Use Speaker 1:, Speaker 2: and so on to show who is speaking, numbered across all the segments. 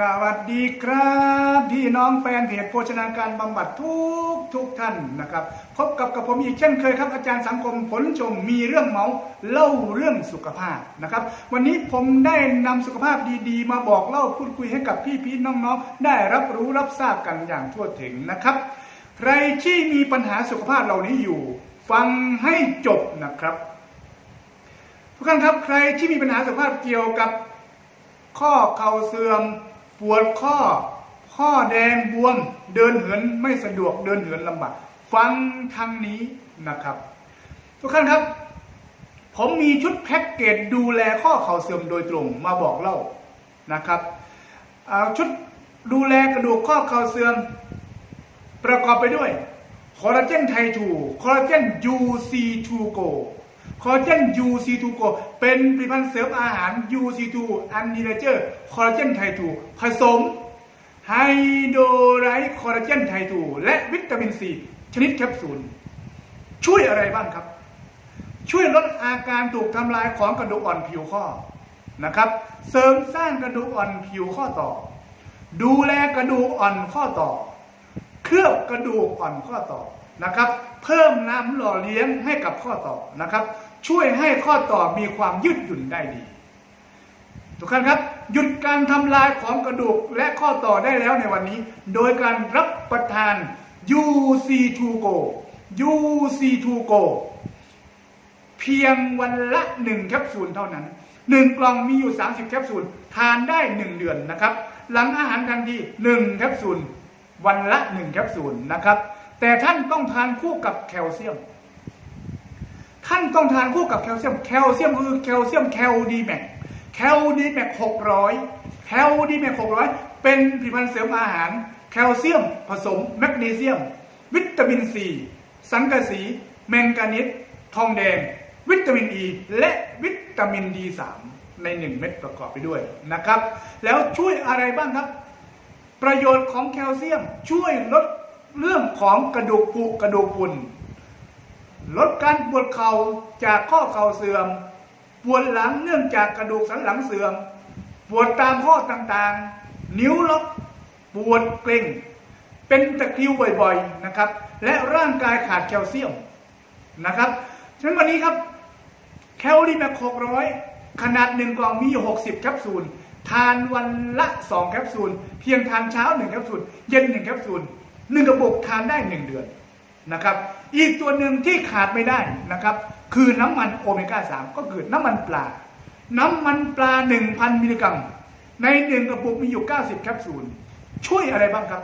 Speaker 1: สวัสดีครับพี่น้องแฟนเพจโภชนาการบำบัดทุกทุกท่านนะครับ พบกับกับผมอีกเช่นเคยครับ อาจารย์สังคมผลชมมีเรื่องเมาเล่าเรื่องสุขภาพนะครับ วันนี้ผมได้นำสุขภาพดีๆ มาบอกเล่าพูดคุยให้กับพี่พี่ๆน้องๆ ได้รับรู้รับทราบกันอย่างทั่วถึงนะครับ ใครที่มีปัญหาสุขภาพเหล่านี้อยู่ ฟังให้จบนะครับทุกท่านครับใครที่มีปัญหาสุขภาพเกี่ยวกับข้อเข่าเสื่อม ปวดข้อ ข้อแดงบวม เดินเหินไม่สะดวกเดินเหินลำบากฟังทางนี้นะครับ ทุกท่านครับ ผมมีชุดแพ็กเกจดูแลข้อเข่าเสื่อมโดยตรงมาบอกเล่านะครับชุดดูแลกระดูกข้อเข่าเสื่อมประกอบไปด้วยคอลลาเจนไททูคอลลาเจน UC2 Go คอลลาเจน UC2 Go เป็นผลิตภัณฑ์เสริมอาหาร UC2 อันดีเลเจอร์คอลลาเจนไททูผสมไฮโดรไรต์คอลลาเจนไททูและวิตามินซีชนิดแคปซูล ช่วยอะไรบ้างครับ ช่วยลดอาการถูกทำลายของกระดูกอ่อนผิวข้อนะครับ เสริมสร้างกระดูกอ่อนผิวข้อต่อ ดูแลกระดูกอ่อนข้อต่อ เคลือบกระดูกอ่อนข้อต่อ นะครับ เพิ่มน้ำหล่อเลี้ยงให้กับข้อต่อนะครับ ช่วยให้ข้อต่อมีความยืดหยุ่นได้ดี ทุกท่านครับ หยุดการทำลายของกระดูกและข้อต่อได้แล้วในวันนี้ โดยการรับประทาน UC2 Go UC2 Go เพียงวันละหนึ่งแคปซูลเท่านั้นหนึ่งกล่องมีอยู่ 30 แคปซูล ทานได้ 1 เดือนนะครับ หลังอาหารทันที1แคปซูล วันละ 1 แคปซูลนะครับ แต่ท่านต้องทานคู่กับแคลเซียม ท่านต้องทานคู่กับแคลเซียม แคลเซียมคือแคลเซียมแคลดีแมกแคลดีแมก600แคลดีแมก600เป็นผลิตภัณฑ์เสริมอาหาร แคลเซียมผสมแมกนีเซียม วิตามินซีสังกะสี แมงกานิสทองแดง วิตามินอ e, ีและวิตามินดีสามในหนึ่งเม็ดประกอบไปด้วยนะครับ แล้วช่วยอะไรบ้างครับ ประโยชน์ของแคลเซียมช่วยลด เรื่องของกระดูกผุกระดูกปุ่น ลดการปวดเข่าจากข้อเข่าเสื่อม ปวดหลังเนื่องจากกระดูกสันหลังเสื่อม ปวดตามข้อต่างๆ นิ้วล็อกปวดเกร็งเป็นตะคริวบ่อยๆนะครับ และร่างกายขาดแคลเซียมนะครับฉะนั้นวันนี้ครับแคลดีแมก600ขนาดหนึ่งกล่องมีอยู่60แคปซูล ทานวันละ 2 แคปซูล เพียงทานเช้า 1 แคปซูล เย็น 1 แคปซูล 1กระปุกทานได้1เดือนนะครับ อีกตัวหนึ่งที่ขาดไม่ได้นะครับ คือน้ำมันโอเมก้า 3 ก็คือน้ำมันปลา น้ำมันปลา 1,000 มิลลิกรัม ใน1กระปุกมีอยู่ 90 แคปซูล ช่วยอะไรบ้างครับ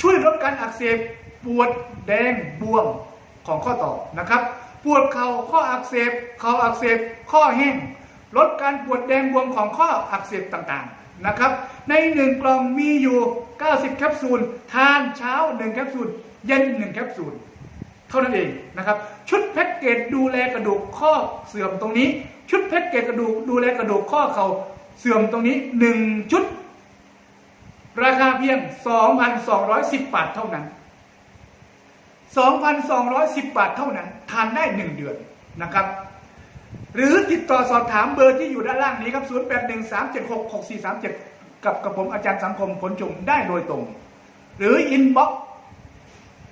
Speaker 1: ช่วยลดการอักเสบปวดแดงบวมของข้อต่อนะครับ ปวดเข่าข้ออักเสบเข่าอักเสบข้อแห้ง ลดการปวดแดงบวมของข้ออักเสบต่างๆนะครับ ในหนึ่งกล่องมีอยู่ 90 แคปซูล ทานเช้า 1 แคปซูล เย็น 1 แคปซูล เท่านั้นเองนะครับ ชุดแพ็กเกจดูแลกระดูกข้อเสื่อมตรงนี้ ชุดแพ็กเกจกระดูกดูแลกระดูกข้อเข่าเสื่อมตรงนี้ 1 ชุด ราคาเพียง 2,210 บาทเท่านั้น 2,210 บาทเท่านั้น ทานได้ 1 เดือนนะครับหรือติดต่อสอบถามเบอร์ที่อยู่ด้านล่างนี้ครับ 0813766437 กับกับผมอาจารย์สังคมผลจุมได้โดยตรง หรืออินบ็อกซ์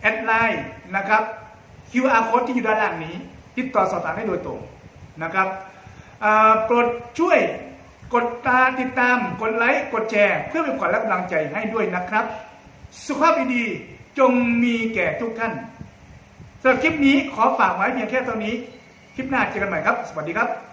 Speaker 1: แอดไลน์นะครับ QR code ที่อยู่ด้านล่างนี้ ติดต่อสอบถามได้โดยตรงนะครับโปรดช่วยกดตาติดตาม กดไลค์ กดแชร์ เพื่อเป็นขวัญและกำลังใจให้ด้วยนะครับ สุขภาพดีๆจงมีแก่ทุกท่านสำหรับคลิปนี้ขอฝากไว้เพียงแค่เท่านี้ คลิปหน้าเจอกันใหม่ครับ สวัสดีครับ